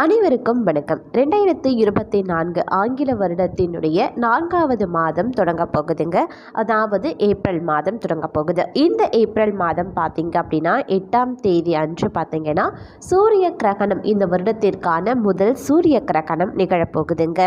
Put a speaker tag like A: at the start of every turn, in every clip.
A: அனைவருக்கும் வணக்கம். ரெண்டாயிரத்தி இருபத்தி நான்கு ஆங்கில வருடத்தினுடைய நான்காவது மாதம் தொடங்க போகுதுங்க. அதாவது ஏப்ரல் மாதம் தொடங்க போகுது. இந்த ஏப்ரல் மாதம் பார்த்தீங்க அப்படின்னா எட்டாம் தேதி அன்று பார்த்தீங்கன்னா சூரிய கிரகணம் இந்த வருடத்திற்கான முதல் சூரிய கிரகணம் நிகழப்போகுதுங்க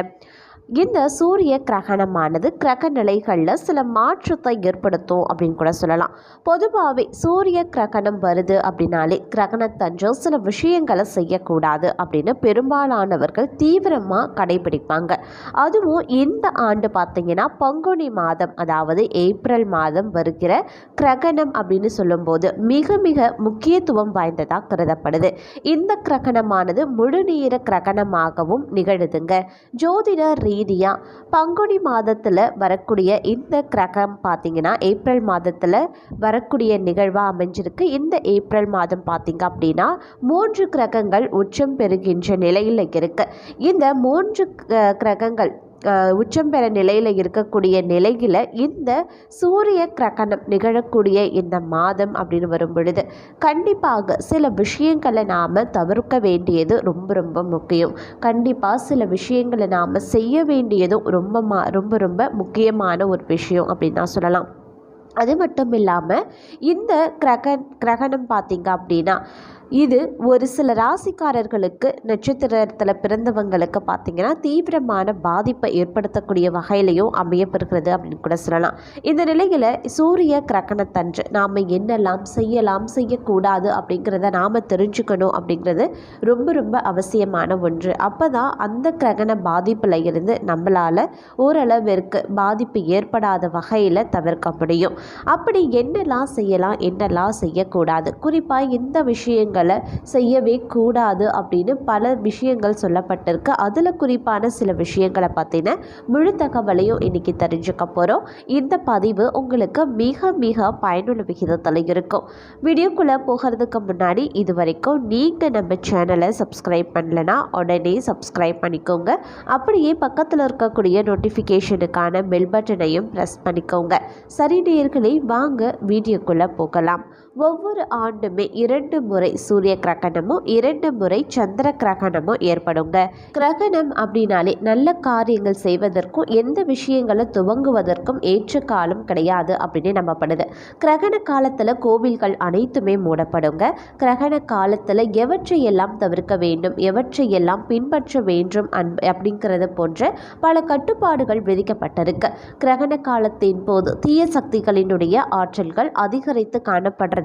A: இந்த சூரிய கிரகணமானது கிரக நிலைகளில் சில மாற்றத்தை ஏற்படுத்தும் அப்படின்னு கூட சொல்லலாம். பொதுவாகவே சூரிய கிரகணம் வருது அப்படின்னாலே கிரகணத்தன்று சில விஷயங்களை செய்யக்கூடாது அப்படின்னு பெரும்பாலானவர்கள் தீவிரமாக கடைபிடிப்பாங்க. அதுவும் இந்த ஆண்டு பார்த்தீங்கன்னா பங்குனி மாதம் அதாவது ஏப்ரல் மாதம் வருகிற கிரகணம் அப்படின்னு சொல்லும்போது மிக மிக முக்கியத்துவம் வாய்ந்ததாக கருதப்படுது. இந்த கிரகணமானது முழுநீர கிரகணமாகவும் நிகழுதுங்க. ஜோதிட ரீதியாக பங்குனி மாதத்தில் வரக்கூடிய இந்த கிரகம் பார்த்தீங்கன்னா ஏப்ரல் மாதத்தில் வரக்கூடிய நிகழ்வாக அமைஞ்சிருக்கு. இந்த ஏப்ரல் மாதம் பார்த்தீங்க அப்படின்னா மூன்று கிரகங்கள் உச்சம் பெறுகின்ற நிலையில் இருக்குது இந்த மூன்று கிரகங்கள் உச்சம் பெற நிலையில் இருக்கக்கூடிய நிலையில் இந்த சூரிய கிரகணம் நிகழக்கூடிய இந்த மாதம் அப்படின்னு வரும் பொழுது கண்டிப்பாக சில விஷயங்களை நாம் தவிர்க்க வேண்டியது ரொம்ப ரொம்ப முக்கியம். கண்டிப்பாக சில விஷயங்களை நாம் செய்ய வேண்டியதும் ரொம்ப மா ரொம்ப ரொம்ப முக்கியமான ஒரு விஷயம் அப்படின்னு தான் சொல்லலாம். அது மட்டும் இல்லாமல் இந்த கிரக கிரகணம் பார்த்தீங்க அப்படின்னா இது ஒரு சில ராசிக்காரர்களுக்கு நட்சத்திரத்தில் பிறந்தவங்களுக்கு பார்த்தீங்கன்னா தீவிரமான பாதிப்பை ஏற்படுத்தக்கூடிய வகையிலையும் அமையப்பெறுகிறது அப்படின்னு கூட சொல்லலாம். இந்த நிலையில் சூரிய கிரகணத்தன்று நாம் என்னெல்லாம் செய்யலாம் செய்யக்கூடாது அப்படிங்கிறத நாம் தெரிஞ்சுக்கணும் அப்படிங்கிறது ரொம்ப ரொம்ப அவசியமான ஒன்று. அப்போ தான் அந்த கிரகண பாதிப்பில் இருந்து நம்மளால் ஓரளவிற்கு பாதிப்பு ஏற்படாத வகையில் தவிர்க்க முடியும். அப்படி என்னெல்லாம் செய்யலாம் என்னெல்லாம் செய்யக்கூடாது? குறிப்பாக இந்த விஷயங்கள் செய்யவே கூடாது அப்படின்னு பல விஷயங்கள் சொல்லப்பட்டிருக்கு. அதில் குறிப்பான சில விஷயங்களை பற்றின முழு தகவலையும் இன்னைக்கு தெரிஞ்சுக்க போகிறோம் இந்த பதிவு உங்களுக்கு மிக மிக பயனுள்ள விகிதத்தில் இருக்கும். வீடியோக்குள்ளே போகிறதுக்கு முன்னாடி இது வரைக்கும் நீங்கள் நம்ம சேனலை சப்ஸ்கிரைப் பண்ணலன்னா உடனே சப்ஸ்கிரைப் பண்ணிக்கோங்க. அப்படியே பக்கத்தில் இருக்கக்கூடிய நோட்டிஃபிகேஷனுக்கான பெல் பட்டனையும் ப்ரெஸ் பண்ணிக்கோங்க. சரி நேர்களை வாங்க வீடியோக்குள்ளே போகலாம். ஒவ்வொரு ஆண்டுமே இரண்டு முறை சூரிய கிரகணமும் இரண்டு முறை சந்திர கிரகணமும் ஏற்படுங்க. கிரகணம் அப்படின்னாலே நல்ல காரியங்கள் செய்வதற்கும் எந்த விஷயங்களை துவங்குவதற்கும் ஏற்ற காலம் கிடையாது அப்படின்னு நம்பப்படுது கிரகண காலத்தில் கோவில்கள் அனைத்துமே மூடப்படுங்க. கிரகண காலத்தில் எவற்றையெல்லாம் தவிர்க்க வேண்டும் எவற்றையெல்லாம் பின்பற்ற வேண்டும் அப்படிங்கிறது போன்ற பல கட்டுப்பாடுகள் விதிக்கப்பட்டிருக்கு. கிரகண காலத்தின் போது தீய சக்திகளினுடைய ஆற்றல்கள் அதிகரித்து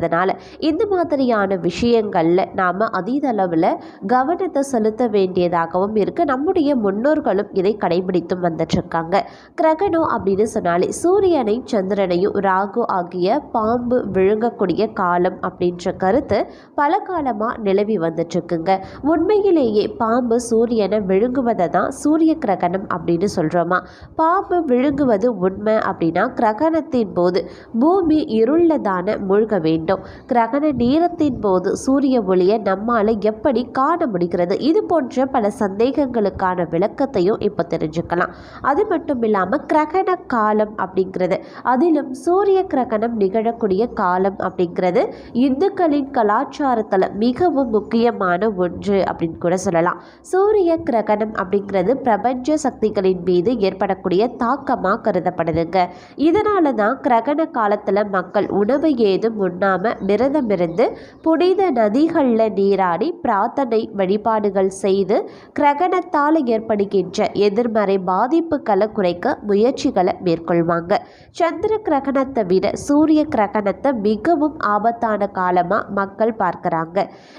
A: காணப்படுறதுனால இந்த மாதிரியான விஷயங்களில் நாம் அதீத அளவில் கவனத்தை செலுத்த வேண்டியதாகவும் இருக்குது நம்முடைய முன்னோர்களும் இதை கடைபிடித்தும் வந்துட்டுருக்காங்க கிரகணம் அப்படின்னு சொன்னாலே சூரியனை சந்திரனையும் ராகு ஆகிய பாம்பு விழுங்கக்கூடிய காலம் அப்படின்ற கருத்து பல காலமாக நிலவி வந்துட்டுருக்குங்க உண்மையிலேயே பாம்பு சூரியனை விழுங்குவதை தான் சூரிய கிரகணம் அப்படின்னு சொல்கிறோமா பாம்பு விழுங்குவது உண்மை அப்படின்னா கிரகணத்தின் போது பூமி இருள்ளதான மூழ்க வேண்டும். கிரகண நேரத்தின் போது சூரிய ஒளியை நம்மால் எப்படி காண முடிகிறது? இது போன்ற பல சந்தேகங்களுக்கான விளக்கத்தையும் இப்போ தெரிஞ்சுக்கலாம். அது மட்டும் இல்லாமல் கிரகண காலம் அப்படிங்கிறது அதிலும் சூரிய கிரகணம் நிகழக்கூடிய காலம் அப்படிங்கிறது இந்துக்களின் கலாச்சாரத்தில் மிகவும் முக்கியமான ஒன்று அப்படின்னு கூட சொல்லலாம். சூரிய கிரகணம் அப்படிங்கிறது பிரபஞ்ச சக்திகளின் மீது ஏற்படக்கூடிய தாக்கமாக கருதப்படுதுங்க. இதனால தான் கிரகண காலத்தில் மக்கள் உணவு ஏதும் உண்ணாம விரதமிருந்து புனித நதிகளில் நீராடி பிரார்த்தனை வழிபாடுகள் செய்து கிரகணத்தால் ஏற்படுகின்ற எதிர்மறை பாதிப்புகளை குறைக்க முயற்சிகளை மேற்கொள்வாங்க. சந்திர கிரகணத்தை விட சூரிய கிரகணத்தை மிகவும் ஆபத்தான காலமாக மக்கள் பார்க்குறாங்க.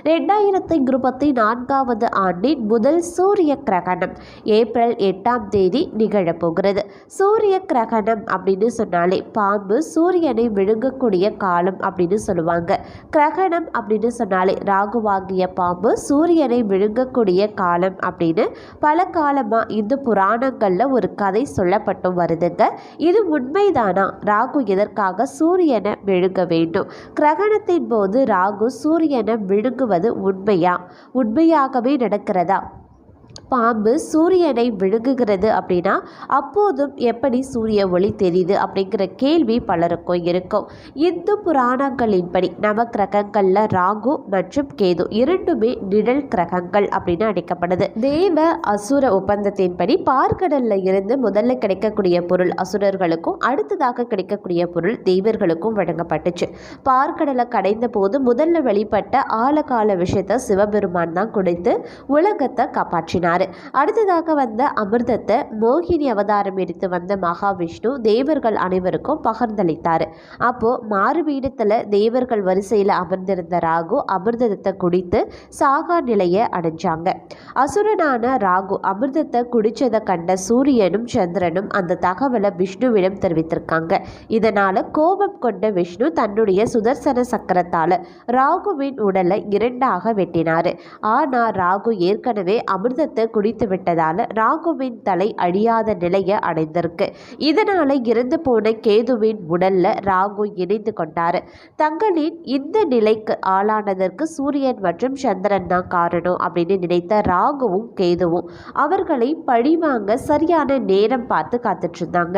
A: ரெண்டாயிரத்தி இருபத்தி நான்காவது ஆண்டின் முதல் சூரிய கிரகணம் ஏப்ரல் எட்டாம் தேதி நிகழப்போகிறது சூரிய கிரகணம் அப்படின்னு சொன்னாலே பாம்பு சூரியனை விழுங்கக்கூடிய காலம் அப்படின்னு சொல்லுவாங்க. கிரகணம் அப்படின்னு சொன்னாலே ராகுவாகிய பாம்பு சூரியனை விழுங்கக்கூடிய காலம் அப்படின்னு பல காலமாக இந்து புராணங்களில் ஒரு கதை சொல்லப்பட்டு வருதுங்க. இது உண்மைதானா? ராகு எதற்காக சூரியனை விழுங்க வேண்டும்? கிரகணத்தின் போது ராகு சூரியனை விழுங்குவது உண்மையா? உண்மையாகவே நடக்கிறதா? பாம்பு சூரியனை விழுங்குகிறது அப்படின்னா அப்போதும் எப்படி சூரிய ஒளி தெரியுது அப்படிங்கிற கேள்வி பலருக்கும் இருக்கும். இந்து புராணங்களின்படி நவ கிரகங்களில் ராகு மற்றும் கேது இரண்டுமே நிழல் கிரகங்கள் அப்படின்னு அழைக்கப்படுது. தேவ அசுர ஒப்பந்தத்தின்படி பார்க்கடல்ல இருந்து முதல்ல கிடைக்கக்கூடிய பொருள் அசுரர்களுக்கும் அடுத்ததாக கிடைக்கக்கூடிய பொருள் தெய்வர்களுக்கும் வழங்கப்பட்டுச்சு. பார்க்கடலை கடைந்த போது முதல்ல வெளிப்பட்ட ஆழகால விஷயத்தை சிவபெருமான் தான் கொடுத்து உலகத்தை காப்பாற்றினார். அடுத்ததாக வந்த அமிர்தத்தை மோகினி அவதாரம் எடுத்து வந்த மகாவிஷ்ணு தேவர்கள் அனைவருக்கும் பகிர்ந்தளித்தார். அப்போ மாறுபீடத்தில் தேவர்கள் வரிசையில் அமர்ந்திருந்த ராகு அமிர்தத்தை குடித்து சாகா நிலையை அடைஞ்சாங்க. அசுரனான ராகு அமிர்தத்தை குடிச்சதை கண்ட சூரியனும் சந்திரனும் அந்த தகவலை விஷ்ணுவிடம் தெரிவித்திருக்காங்க. இதனால கோபம் கொண்ட விஷ்ணு தன்னுடைய சுதர்சன சக்கரத்தால ராகுவின் உடலை இரண்டாக வெட்டினார். ஆனா ராகு ஏற்கனவே அமிர்தத்தை குடித்து விட்டதால ராகுவின் தலை அழியாத நிலையை அடைந்திருக்கு. இதனால இறந்து போன கேதுவின் உடல்ல ராகு இணைந்து கொண்டார். தங்களின் இந்த நிலைக்கு ஆளானதற்கு சூரியன் மற்றும் சந்திரன் தான் காரணம் அப்படின்னு நினைத்த ராகுவும் கேதுவும் அவர்களை பழிவாங்க சரியான நேரம் பார்த்து காத்துட்டு இருந்தாங்க.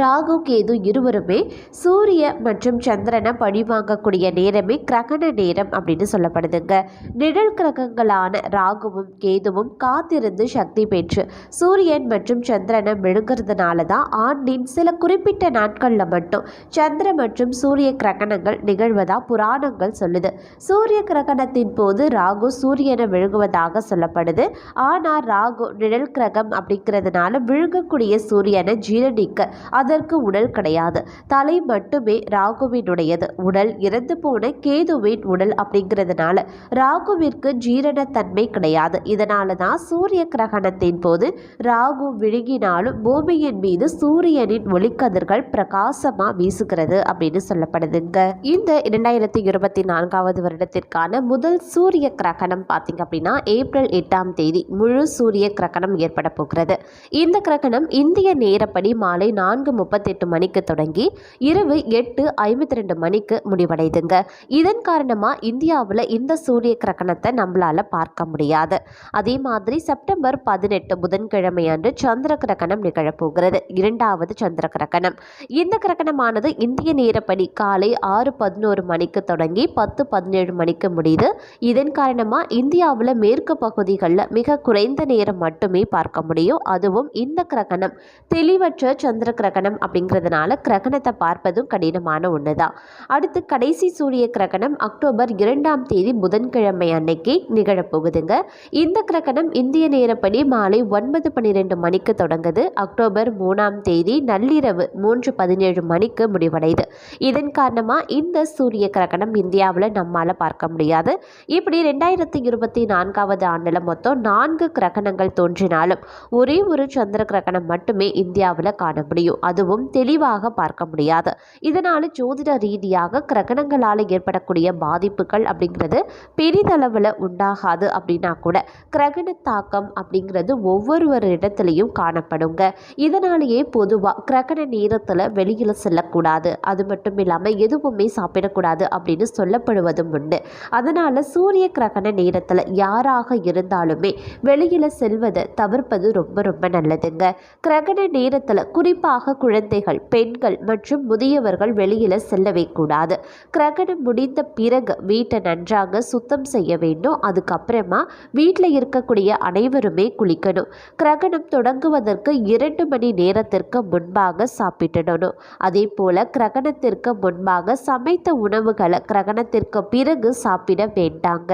A: ராகு கேது இருவருமே சூரிய மற்றும் சந்திரனை பழிவாங்கக்கூடிய நேரமே கிரகண நேரம் அப்படின்னு சொல்லப்படுதுங்க. நிழல் கிரகங்களான ராகுவும் கேதுவும் காத்திருந்து சக்தி பெற்று சூரியன் மற்றும் சந்திரனை விழுங்குறதுனால தான் ஆண்டின் சில குறிப்பிட்ட நாட்களில் மட்டும் சந்திர மற்றும் சூரிய கிரகணங்கள் நிகழ்வதா புராணங்கள் சொல்லுது. சூரிய கிரகணத்தின் போது ராகு சூரியனை விழுங்குவதாக சொல்லப்படுது. ஆனால் ராகு நிழல் கிரகம் அப்படிங்கிறதுனால விழுங்கக்கூடிய சூரியனை ஜீரணிக்க அதற்கு உடல் கிடையாது. தலை மட்டுமே ராகுவினுடையது. உடல் இறந்து போன கேதுவின் உடல் அப்படிங்கிறதுனால ராகுவிற்கு ஜீரணத்தன்மை கிடையாது. இதனால தான் சூரிய கிரகணத்தின் போது ராகு விழுங்கினாலும் பூமியின் மீது சூரியனின் ஒளிக்கதிர்கள் பிரகாசமா வீசுகிறது அப்படின்னு சொல்லப்படுதுங்க. இந்த இரண்டாயிரத்தி இருபத்தி நான்காவது வருடத்திற்கான முதல் சூரிய கிரகணம் பார்த்தீங்க அப்படின்னா ஏப்ரல் எட்டாம் தேதி முழு சூரிய கிரகணம் ஏற்பட போகிறது. இந்த கிரகணம் இந்திய நேரப்படி மாலை நான்கு முப்பத்தெட்டு மணிக்கு தொடங்கி இரவு எட்டு ஐம்பத்தி ரெண்டு மணிக்கு முடிவடைதுங்க. இதன் காரணமாக இந்தியாவில் இந்த சூரிய கிரகணத்தை நம்மளால் பார்க்க முடியாது. அதே மாதிரி செப்டம்பர் பதினெட்டு புதன்கிழமை அன்று சந்திர கிரகணம் நிகழப்போகிறது இரண்டாவது சந்திர கிரகணம். இந்த கிரகணமானது இந்திய நேரப்படி காலை ஆறு பதினோரு மணிக்கு தொடங்கி பத்து பதினேழு மணிக்கு முடியுது. இதன் காரணமாக இந்தியாவில் மேற்கு பகுதிகளில் மிக குறைந்த நேரம் மட்டுமே பார்க்க முடியும். அதுவும் இந்த கிரகணம். தெளிவற்ற சந்திர கிரகணம் கிரகணம் அப்படிங்கிறதுனால கிரகணத்தை பார்ப்பதும் கடினமான ஒன்று தான் அடுத்து கடைசி சூரிய கிரகணம் அக்டோபர் இரண்டாம் தேதி புதன்கிழமை அன்னைக்கு நிகழப்போகுதுங்க. இந்த கிரகணம் இந்திய நேரப்படி மாலை ஒன்பது பன்னிரெண்டு மணிக்கு தொடங்குது. அக்டோபர் மூணாம் தேதி நள்ளிரவு மூன்று பதினேழு மணிக்கு முடிவடையுது. இதன் காரணமாக இந்த சூரிய கிரகணம் இந்தியாவில் நம்மால் பார்க்க முடியாது. இப்படி ரெண்டாயிரத்தி இருபத்தி நான்காவது ஆண்டில் மொத்தம் நான்கு கிரகணங்கள் தோன்றினாலும் ஒரே ஒரு சந்திர கிரகணம் மட்டுமே இந்தியாவில் காண முடியும். அதுவும் தெளிவாக பார்க்க முடியாது. இதனால் ஜோதிட ரீதியாக கிரகணங்களால் ஏற்படக்கூடிய பாதிப்புகள் அப்படிங்கிறது பெரிதளவில் உண்டாகாது அப்படின்னா கூட கிரகண தாக்கம் அப்படிங்கிறது ஒவ்வொருவர் இடத்துலையும் காணப்படுங்க. இதனாலேயே பொதுவாக கிரகண நேரத்தில் வெளியில் செல்லக்கூடாது. அது மட்டும் இல்லாமல் எதுவுமே சாப்பிடக்கூடாது அப்படின்னு சொல்லப்படுவதும் உண்டு. அதனால் சூரிய கிரகண நேரத்தில் யாராக இருந்தாலுமே வெளியில் செல்வதை தவிர்ப்பது ரொம்ப ரொம்ப நல்லதுங்க. கிரகண நேரத்தில் குறிப்பாக குழந்தைகள் பெண்கள் மற்றும் முதியவர்கள் வெளியில் செல்லவே கூடாது. கிரகணம் முடிந்த பிறகு வீட்டை நன்றாக சுத்தம் செய்ய வேண்டும். அதுக்கப்புறமா வீட்டில் இருக்கக்கூடிய அனைவருமே குளிக்கணும். கிரகணம் தொடங்குவதற்கு இரண்டு மணி நேரத்திற்கு முன்பாக சாப்பிட்டுடணும் அதே போல் கிரகணத்திற்கு முன்பாக சமைத்த உணவுகளை கிரகணத்திற்கு பிறகு சாப்பிட வேண்டாங்க.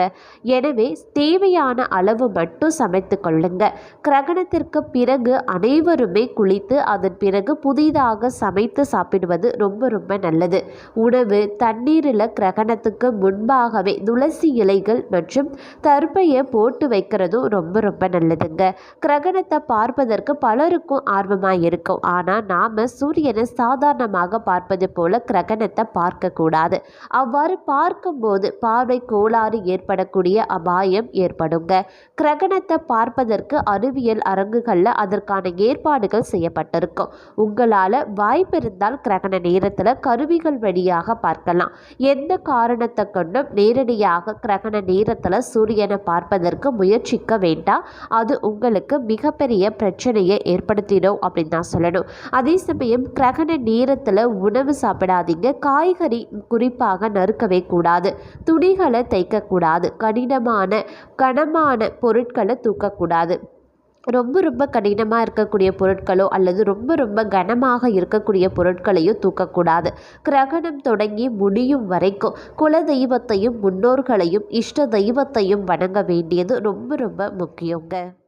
A: எனவே தேவையான அளவு மட்டும் சமைத்து கொள்ளுங்க. கிரகணத்திற்கு பிறகு அனைவருமே குளித்து அதன் பிறகு புதிதாக சமைத்து சாப்பிடுவது ரொம்ப ரொம்ப நல்லது. உணவு தண்ணீரில் கிரகணத்துக்கு முன்பாகவே துளசி இலைகள் மற்றும் தர்பையை போட்டு வைக்கிறதும் ரொம்ப ரொம்ப நல்லதுங்க. கிரகணத்தை பார்ப்பதற்கு பலருக்கும் ஆர்வமாக இருக்கும். ஆனால் நாம் சூரியனை சாதாரணமாக பார்ப்பது போல கிரகணத்தை பார்க்கக்கூடாது அவ்வாறு பார்க்கும்போது பார்வை கோளாறு ஏற்படக்கூடிய அபாயம் ஏற்படுங்க. கிரகணத்தை பார்ப்பதற்கு அறிவியல் அரங்குகளில் அதற்கான ஏற்பாடுகள் செய்யப்பட்டிருக்கும். உங்கள் உங்களால் வாய்ப்பு இருந்தால் கிரகண நேரத்தில் கருவிகள் வழியாக பார்க்கலாம். எந்த காரணத்தை கொண்டும் நேரடியாக கிரகண நேரத்தில் சூரியனை பார்ப்பதற்கு முயற்சிக்க வேண்டாம். அது உங்களுக்கு மிகப்பெரிய பிரச்சனையை ஏற்படுத்திடும் அப்படின்னு தான் சொல்லணும். அதே சமயம் கிரகண நேரத்தில் உணவு சாப்பிடாதீங்க. காய்கறி குறிப்பாக நறுக்கவே கூடாது. துணிகளை தைக்கக்கூடாது. கடினமான கனமான பொருட்களை தூக்கக்கூடாது. ரொம்ப ரொம்ப கடினமாக இருக்கக்கூடிய பொருட்களோ அல்லது ரொம்ப ரொம்ப கனமாக இருக்கக்கூடிய பொருட்களையோ தூக்கக்கூடாது. கிரகணம் தொடங்கி முடியும் வரைக்கும் குல தெய்வத்தையும் முன்னோர்களையும் இஷ்ட தெய்வத்தையும் வணங்க வேண்டியது ரொம்ப ரொம்ப முக்கியங்க.